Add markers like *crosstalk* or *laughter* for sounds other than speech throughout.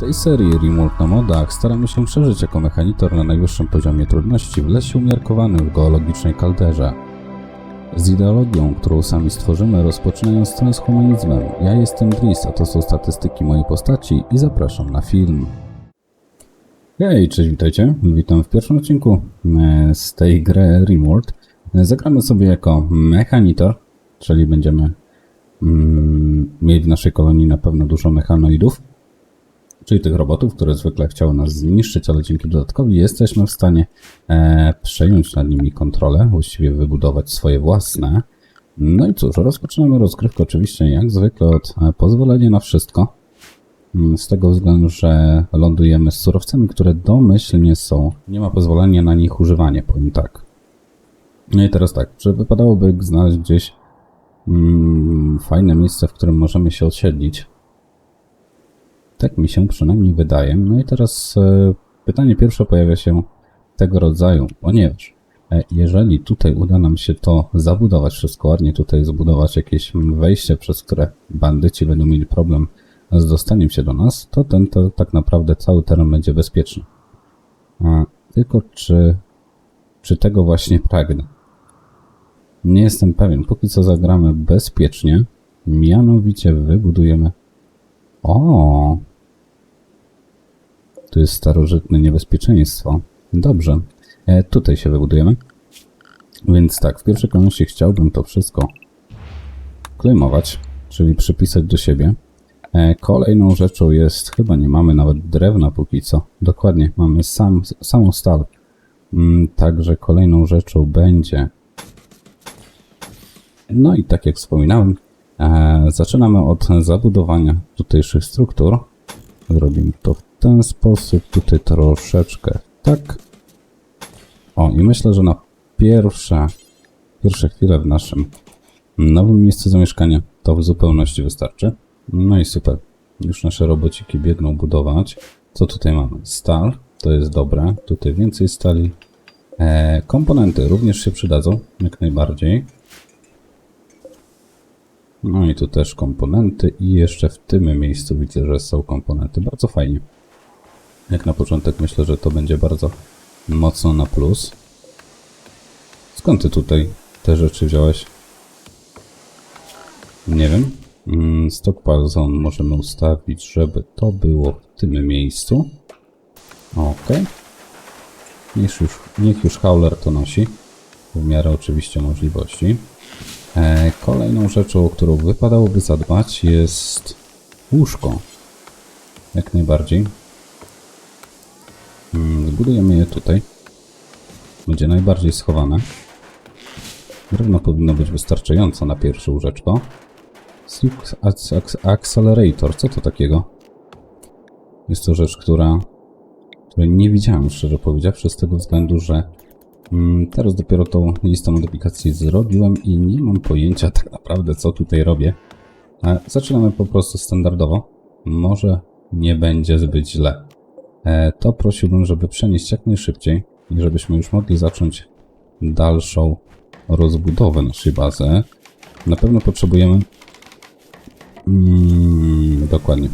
tej serii Remote na modach staramy się przeżyć jako mechanitor na najwyższym poziomie trudności w lesie umiarkowanym w geologicznej kalderze. Z ideologią, którą sami stworzymy, rozpoczynając z humanizmem. Ja jestem Driss, a to są statystyki mojej postaci i zapraszam na film. Hej, cześć, witajcie. Witam w pierwszym odcinku e, z tej gry Rimworld. E, Zagramy sobie jako mechanitor, czyli będziemy mm, mieli w naszej kolonii na pewno dużo mechanoidów, czyli tych robotów, które zwykle chciały nas zniszczyć, ale dzięki dodatkowi jesteśmy w stanie e, przejąć nad nimi kontrolę, właściwie wybudować swoje własne. No i cóż, rozpoczynamy rozgrywkę oczywiście jak zwykle od e, pozwolenia na wszystko. Mm, Z tego względu, że lądujemy z surowcami, które domyślnie są. Nie ma pozwolenia na nich używanie, powiem tak. No i teraz tak, czy wypadałoby znaleźć gdzieś mm, fajne miejsce, w którym możemy się osiedlić? Tak mi się przynajmniej wydaje. No i teraz e, pytanie pierwsze pojawia się tego rodzaju, ponieważ e, jeżeli tutaj uda nam się to zabudować wszystko ładnie, tutaj zbudować jakieś wejście, przez które bandyci będą mieli problem z dostaniem się do nas, to ten to tak naprawdę cały teren będzie bezpieczny. Tylko czy, czy tego właśnie pragnę? Nie jestem pewien. Póki co zagramy bezpiecznie. Mianowicie wybudujemy. O! Tu jest starożytne niebezpieczeństwo. Dobrze. E, tutaj się wybudujemy. Więc tak, w pierwszej kolejności chciałbym to wszystko klejmować, czyli przypisać do siebie. E, Kolejną rzeczą jest, chyba nie mamy nawet drewna póki co. Dokładnie, mamy sam, samą stal. Mm, Także kolejną rzeczą będzie. No i tak jak wspominałem, e, zaczynamy od zabudowania tutejszych struktur. Zrobimy to w ten sposób, tutaj troszeczkę tak. O, i myślę, że na pierwsze, pierwsze chwile w naszym nowym miejscu zamieszkania to w zupełności wystarczy. No i super. Już nasze robociki biegną budować. Co tutaj mamy? Stal, to jest dobre. Tutaj więcej stali. E, komponenty również się przydadzą, jak najbardziej. No i tu też komponenty i jeszcze w tym miejscu widzę, że są komponenty. Bardzo fajnie. Jak na początek myślę, że to będzie bardzo mocno na plus. Skąd ty tutaj te rzeczy wziąłeś? Nie wiem. Mm, Stockpile zone możemy ustawić, żeby to było w tym miejscu. Ok. Niech już, niech już Howler to nosi. W miarę oczywiście możliwości. E, kolejną rzeczą, o którą wypadałoby zadbać jest łóżko. Jak najbardziej. Zbudujemy je tutaj. Będzie najbardziej schowane. Drewno powinno być wystarczająco na pierwsze łóżeczko. Silk Ac- Ac- Accelerator, co to takiego? Jest to rzecz, która, której nie widziałem, szczerze powiedziawszy, z tego względu, że mm, teraz dopiero tą listę modyfikacji zrobiłem i nie mam pojęcia tak naprawdę, co tutaj robię. E, zaczynamy po prostu standardowo. Może nie będzie zbyt źle. E, to prosiłbym, żeby przenieść jak najszybciej i żebyśmy już mogli zacząć dalszą rozbudowę naszej bazy. Na pewno potrzebujemy Mm, dokładnie.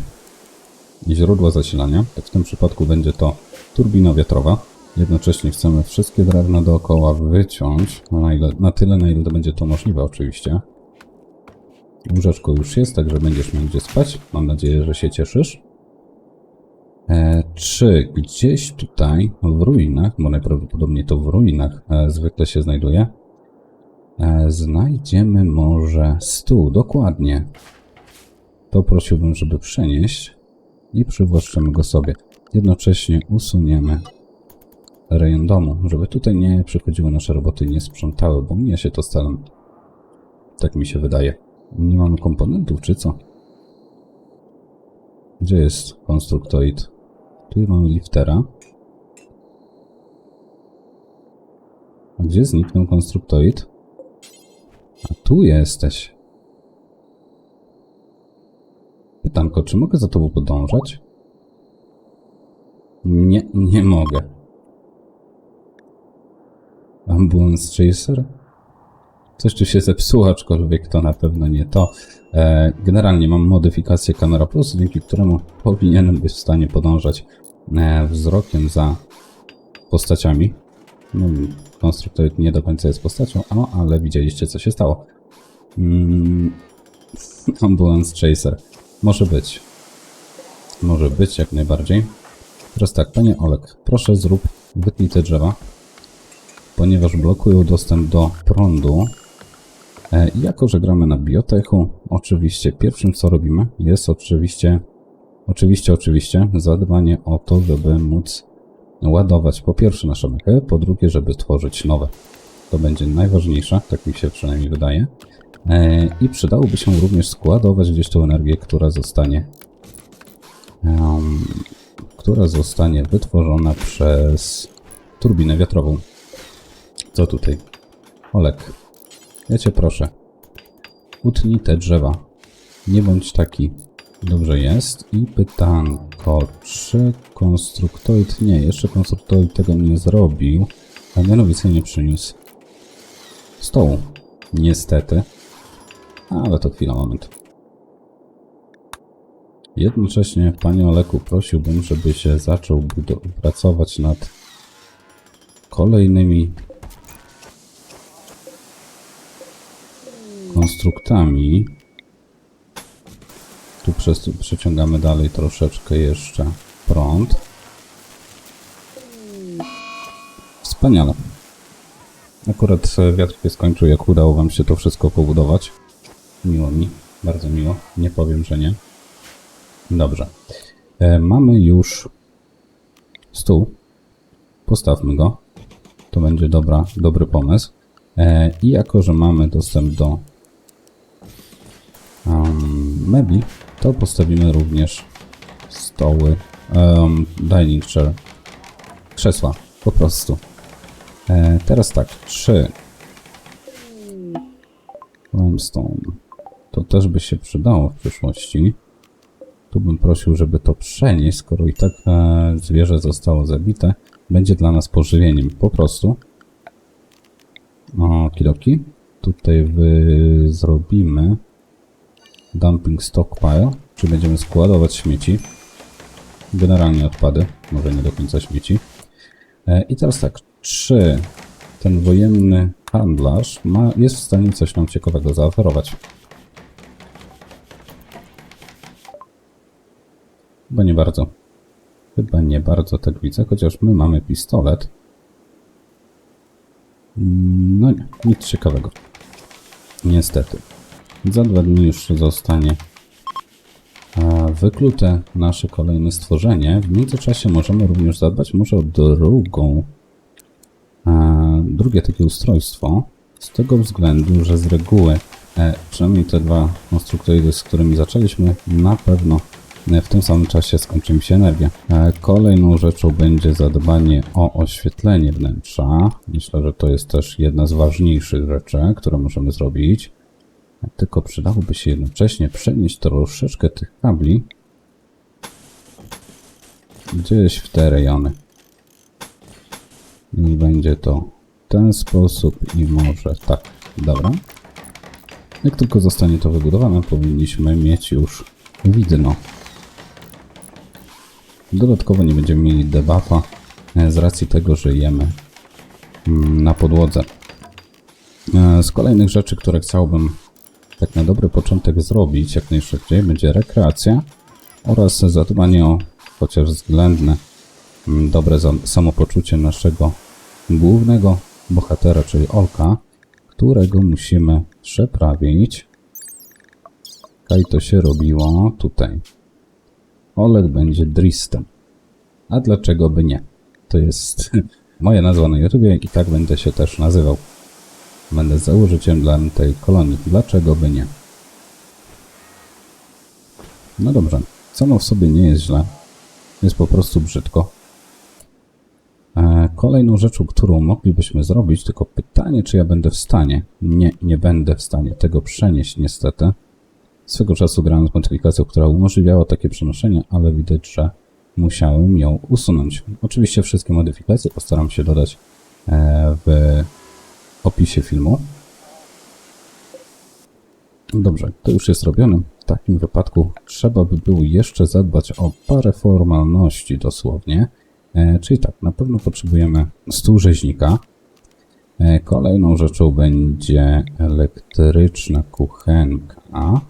Źródło zasilania. Tak w tym przypadku będzie to turbina wiatrowa. Jednocześnie chcemy wszystkie drewna dookoła wyciąć. Na, ile, na tyle, na ile to będzie to możliwe, oczywiście. Łóżeczko już jest, także będziesz miał gdzie spać. Mam nadzieję, że się cieszysz. E, czy gdzieś tutaj w ruinach, bo najprawdopodobniej to w ruinach e, zwykle się znajduje, e, znajdziemy może stół. Dokładnie to prosiłbym, żeby przenieść i przywłaszczymy go sobie. Jednocześnie usuniemy rejon domu, żeby tutaj nie przychodziły nasze roboty nie sprzątały, bo mnie się to stale. Tak mi się wydaje. Nie mamy komponentów, czy co? Gdzie jest konstruktoid? Tu mamy liftera. A gdzie zniknął konstruktoid? A tu jesteś. Pytanko, czy mogę za tobą podążać? Nie, nie mogę. Ambulance Chaser? Coś tu się zepsuło, aczkolwiek to na pewno nie to. E, generalnie mam modyfikację Camera Plus, dzięki któremu powinienem być w stanie podążać e, wzrokiem za postaciami. No, konstruktoid nie do końca jest postacią, no, ale widzieliście co się stało. Mm, *laughs* ambulance Chaser. Może być. Może być jak najbardziej. Teraz tak, panie Olek, proszę zrób, wytnij te drzewa, ponieważ blokują dostęp do prądu. E, jako, że gramy na biotechu, oczywiście pierwszym co robimy jest oczywiście, oczywiście, oczywiście zadbanie o to, żeby móc ładować po pierwsze nasze mechy, po drugie, żeby tworzyć nowe. To będzie najważniejsze, tak mi się przynajmniej wydaje. E, I przydałoby się również składować gdzieś tą energię, która zostanie em, która zostanie wytworzona przez turbinę wiatrową. Co tutaj? Olek, ja cię proszę. Utnij te drzewa. Nie bądź taki. Dobrze jest. I pytanko, czy konstruktoid... Nie, jeszcze konstruktoid tego nie zrobił, a mianowicie nie przyniósł stołu. Niestety. Ale to chwila, moment. Jednocześnie, panie Oleku, prosiłbym, żeby się zaczął pracować nad kolejnymi konstruktami. Tu przeciągamy dalej troszeczkę jeszcze prąd. Wspaniale. Akurat e, wiatr się skończył, jak udało wam się to wszystko pobudować. Miło mi, bardzo miło. Nie powiem, że nie. Dobrze. E, mamy już stół. Postawmy go. To będzie dobra, dobry pomysł. E, I jako, że mamy dostęp do mebli, to postawimy również stoły, um, dining chair, krzesła, po prostu. E, teraz tak, trzy limestone. To też by się przydało w przyszłości. Tu bym prosił, żeby to przenieść, skoro i tak e, zwierzę zostało zabite. Będzie dla nas pożywieniem, po prostu. O, kidoki. Tutaj wy zrobimy dumping stockpile, czyli będziemy składować śmieci. Generalnie odpady, może nie do końca śmieci. E, I teraz tak, czy ten wojenny handlarz ma, jest w stanie coś nam ciekawego zaoferować? Chyba nie bardzo. Chyba nie bardzo tak widzę, chociaż my mamy pistolet. Mm, No nie, nic ciekawego. Niestety. Za dwa dni już zostanie wyklute nasze kolejne stworzenie. W międzyczasie możemy również zadbać może o drugą, e, drugie takie ustrojstwo. Z tego względu, że z reguły e, przynajmniej te dwa konstruktoidy, z którymi zaczęliśmy, na pewno e, w tym samym czasie skończy mi się energia. Kolejną rzeczą będzie zadbanie o oświetlenie wnętrza. Myślę, że to jest też jedna z ważniejszych rzeczy, które możemy zrobić. Tylko przydałoby się jednocześnie przenieść troszeczkę tych kabli gdzieś w te rejony. I będzie to w ten sposób i może tak. Dobra. Jak tylko zostanie to wybudowane, powinniśmy mieć już widno. Dodatkowo nie będziemy mieli debuffa e, z racji tego, że jemy mm, na podłodze. E, Z kolejnych rzeczy, które chciałbym tak na dobry początek zrobić jak najszybciej, będzie rekreacja oraz zadbanie o chociaż względne mm, dobre samopoczucie naszego głównego bohatera, czyli Olka, którego musimy przeprawić. Kaj to się robiło tutaj. Olek będzie Dristem. A dlaczego by nie? To jest *laughs* moja nazwa na i tak będę się też nazywał. Będę założycielem tej kolonii. Dlaczego by nie? No dobrze. Samo w sobie nie jest źle. Jest po prostu brzydko. E, Kolejną rzeczą, którą moglibyśmy zrobić, tylko pytanie, czy ja będę w stanie. Nie, nie będę w stanie tego przenieść niestety. Swego czasu grałem z modyfikacją, która umożliwiała takie przenoszenie, ale widać, że musiałem ją usunąć. Oczywiście wszystkie modyfikacje postaram się dodać e, w opisie filmu. Dobrze, to już jest robione. W takim wypadku trzeba by było jeszcze zadbać o parę formalności dosłownie. E, czyli tak, na pewno potrzebujemy stół rzeźnika. E, kolejną rzeczą będzie elektryczna kuchenka.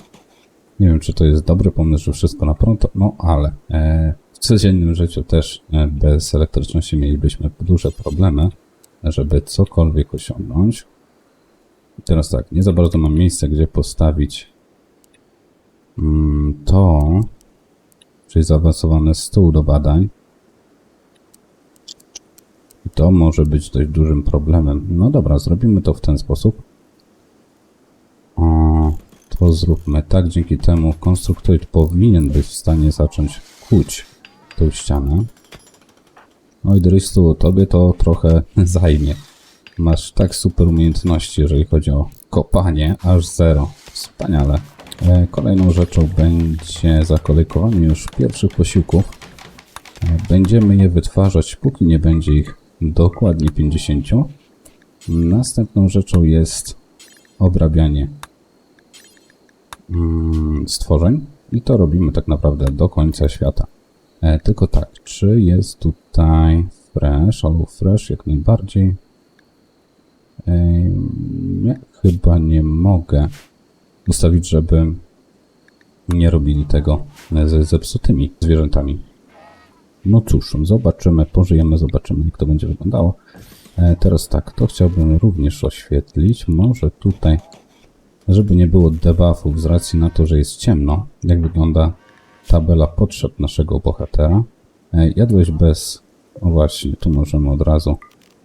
Nie wiem, czy to jest dobry pomysł, że wszystko na prąd, no ale e, w codziennym życiu też e, bez elektryczności mielibyśmy duże problemy, żeby cokolwiek osiągnąć. Teraz tak, nie za bardzo mam miejsca, gdzie postawić mm, to, czyli zaawansowany stół do badań. I to może być dość dużym problemem. No dobra, zrobimy to w ten sposób. O, to zróbmy tak, dzięki temu konstruktoid powinien być w stanie zacząć kuć tą ścianę. Oj, Drystu, tobie to trochę *laughs* zajmie. Masz tak super umiejętności, jeżeli chodzi o kopanie, aż zero. Wspaniale. E, Kolejną rzeczą będzie zakolejkowanie już pierwszych posiłków. E, Będziemy je wytwarzać, póki nie będzie ich dokładnie 50. Następną rzeczą jest obrabianie mm, stworzeń i to robimy tak naprawdę do końca świata. E, tylko tak, czy jest tutaj fresh albo fresh jak najbardziej? E, nie, chyba nie mogę ustawić, żeby nie robili tego ze zepsutymi zwierzętami. No cóż, zobaczymy, pożyjemy, zobaczymy, jak to będzie wyglądało. E, teraz tak, to chciałbym również oświetlić. Może tutaj, żeby nie było debuffów z racji na to, że jest ciemno, jak wygląda tabela potrzeb naszego bohatera. E, jadłeś bez... O właśnie, tu możemy od razu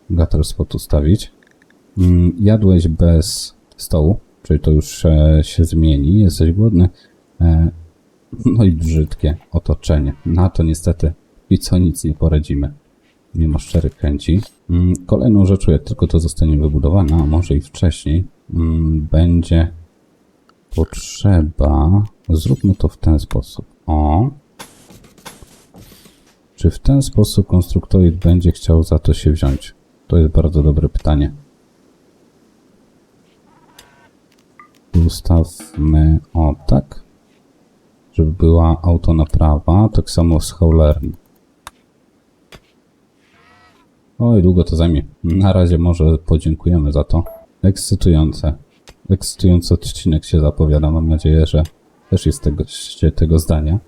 gutter spot ustawić. Mm, jadłeś bez stołu, czyli to już e, się zmieni. Jesteś głodny. E, no i brzydkie otoczenie. Na to niestety i co nic nie poradzimy. Mimo szczerych chęci. Mm, Kolejną rzeczą, jak tylko to zostanie wybudowane, a może i wcześniej, mm, będzie potrzeba. Zróbmy to w ten sposób. O. Czy w ten sposób konstruktoid będzie chciał za to się wziąć? To jest bardzo dobre pytanie. Ustawmy o tak, żeby była autonaprawa, tak samo z Howlerem. Oj, długo to zajmie. Na razie może podziękujemy za to. Ekscytujące. Ekscytujący odcinek się zapowiada. Mam nadzieję, że też jest tego, tego zdania.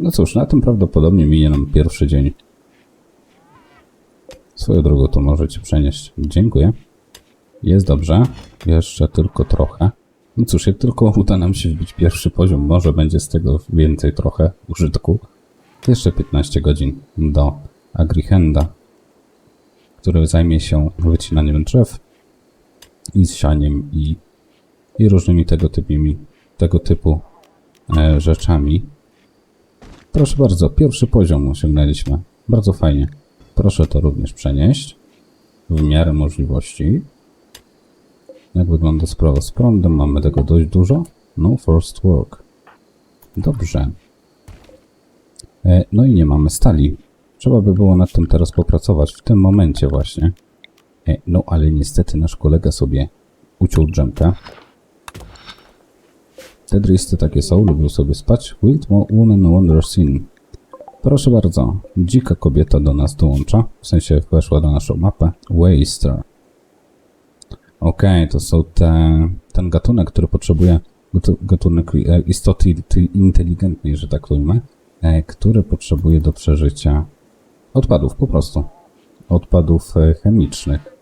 No cóż, na tym prawdopodobnie minie nam pierwszy dzień. Swoją drogą to możecie przenieść. Dziękuję. Jest dobrze. Jeszcze tylko trochę. No cóż, jak tylko uda nam się wbić pierwszy poziom, może będzie z tego więcej trochę użytku. Jeszcze 15 godzin do Agrihenda, który zajmie się wycinaniem drzew i sianiem i, i różnymi tego, typimi, tego typu e, rzeczami. Proszę bardzo, pierwszy poziom osiągnęliśmy. Bardzo fajnie. Proszę to również przenieść w miarę możliwości. Jak wygląda sprawa z prądem? Mamy tego dość dużo. No first work. Dobrze. E, no i nie mamy stali. Trzeba by było nad tym teraz popracować w tym momencie właśnie. E, no ale niestety nasz kolega sobie uciął drzemkę. Te dristy takie są, lubią sobie spać. Wild Woman Wonders In. Proszę bardzo, dzika kobieta do nas dołącza, w sensie weszła na naszą mapę. Waster. Okej, to są te, ten gatunek, który potrzebuje, gatu- gatunek e, istoty ty- inteligentnej, że tak to ujmę, e, który potrzebuje do przeżycia odpadów, po prostu. Odpadów e, chemicznych.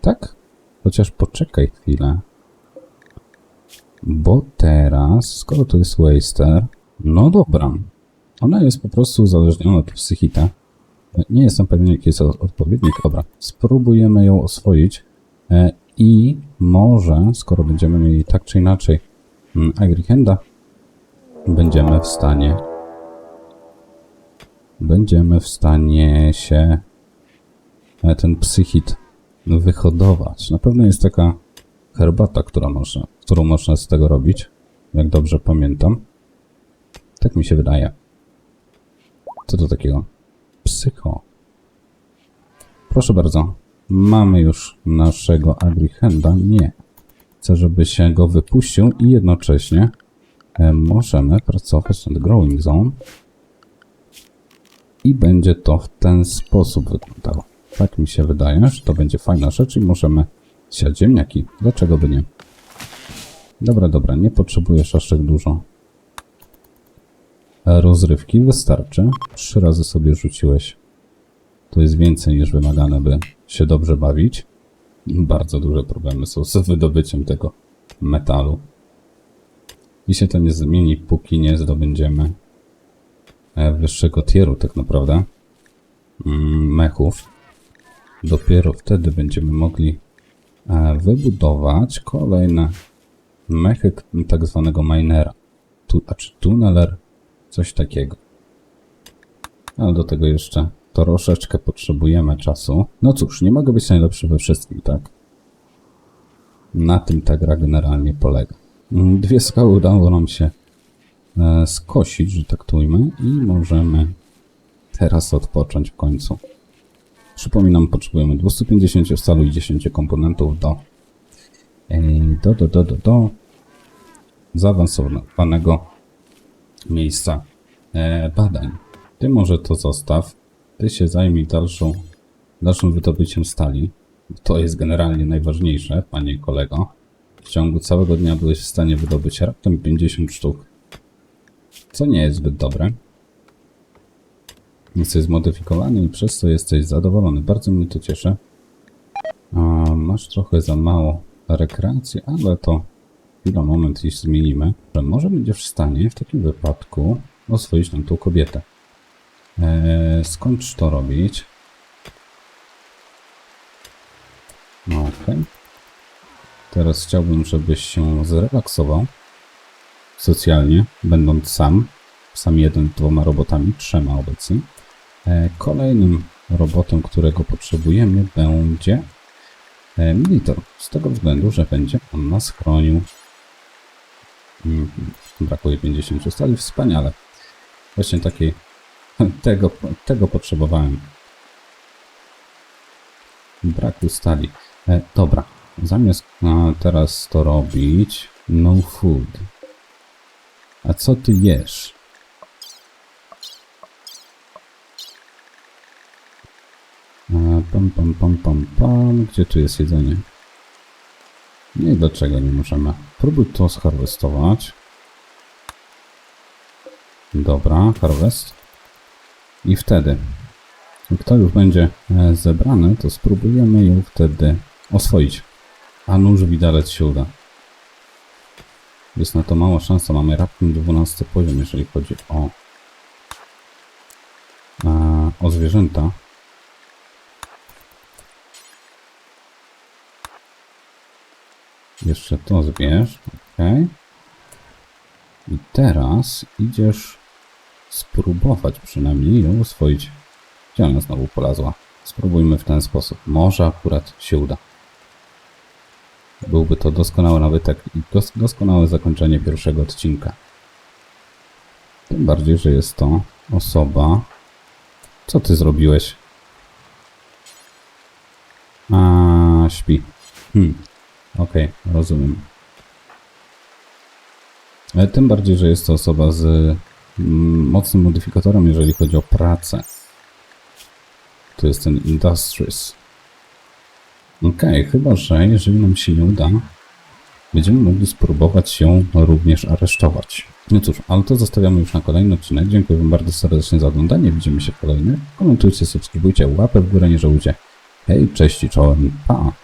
Tak? Chociaż poczekaj chwilę. Bo teraz, skoro to jest Waster, no dobra. Ona jest po prostu uzależniona od psychita. Nie jestem pewien, jaki jest odpowiednik. Dobra, spróbujemy ją oswoić. E, I może, skoro będziemy mieli tak czy inaczej mm, Agrihenda, będziemy w stanie będziemy w stanie się e, ten psychit wyhodować. Na pewno jest taka herbata, która można, którą można z tego robić, jak dobrze pamiętam. Tak mi się wydaje. Co to takiego? Psycho. Proszę bardzo. Mamy już naszego Agrihenda? Nie. Chcę, żeby się go wypuścił i jednocześnie e, możemy pracować nad Growing Zone. I będzie to w ten sposób wyglądało. Tak mi się wydaje, że to będzie fajna rzecz i możemy siać ziemniaki. Dlaczego by nie? Dobra, dobra, nie potrzebujesz aż tak dużo rozrywki. Wystarczy. Trzy razy sobie rzuciłeś. To jest więcej niż wymagane, by się dobrze bawić. Bardzo duże problemy są z wydobyciem tego metalu. I się to nie zmieni, póki nie zdobędziemy e, wyższego tieru, tak naprawdę, mm, mechów. Dopiero wtedy będziemy mogli wybudować kolejne mechy tak zwanego minera. Tu, a czy tunneler? Coś takiego. Ale do tego jeszcze troszeczkę potrzebujemy czasu. No cóż, nie mogę być najlepszy we wszystkim, tak? Na tym ta gra generalnie polega. Dwie skały udało nam się e, skosić, że tak to ujmę, i możemy teraz odpocząć w końcu. Przypominam, potrzebujemy 250 stalu i 10 komponentów do, e, do, do, do, do, do zaawansowanego miejsca e, badań. Ty może to zostaw. Ty się zajmij dalszą, dalszym wydobyciem stali. To jest generalnie najważniejsze, panie kolego. W ciągu całego dnia byłeś w stanie wydobyć raptem 50 sztuk. Co nie jest zbyt dobre. Jesteś zmodyfikowany i przez to jesteś zadowolony. Bardzo mnie to cieszy. A, masz trochę za mało rekreacji, ale to chwila, moment i zmienimy. Że może będziesz w stanie w takim wypadku oswoić nam tą kobietę. Eee, skończ to robić. No okej. Teraz chciałbym, żebyś się zrelaksował socjalnie, będąc sam. Sam jeden, dwoma robotami, trzema obecnie. E, kolejnym robotem, którego potrzebujemy, będzie e, Militor. Z tego względu, że będzie on nas chronił. Mhm. Brakuje 50 stali. Wspaniale. Właśnie takiej *laughs* tego, tego potrzebowałem. Braku stali. E, dobra. Zamiast teraz to robić, no food. A co ty jesz? A, pam, pam, pam, pam, pam. Gdzie tu jest jedzenie? Nie, dlaczego nie możemy? Próbuj to zharwestować. Dobra, harvest. I wtedy, jak to już będzie e, zebrane, to spróbujemy ją wtedy oswoić. A nóż widelec się uda. Jest na to mała szansa. Mamy raptem 12 poziom, jeżeli chodzi o, e, o zwierzęta. Jeszcze to zbierz. Ok. I teraz idziesz spróbować przynajmniej ją oswoić. Gdzie ona znowu polazła? Spróbujmy w ten sposób. Może akurat się uda. Byłby to doskonały nawytek i dos doskonałe zakończenie pierwszego odcinka. Tym bardziej, że jest to osoba... Co ty zrobiłeś? A, śpi. Hmm. Okej, rozumiem. Ale tym bardziej, że jest to osoba z mm, mocnym modyfikatorem, jeżeli chodzi o pracę. To jest ten Industries. Okej, chyba, że jeżeli nam się nie uda, będziemy mogli spróbować ją również aresztować. No cóż, ale to zostawiamy już na kolejny odcinek. Dziękuję Wam bardzo serdecznie za oglądanie. Widzimy się w kolejnym. Komentujcie, subskrybujcie, łapę w górę, nie żałujcie. Hej, cześć i czołem, pa!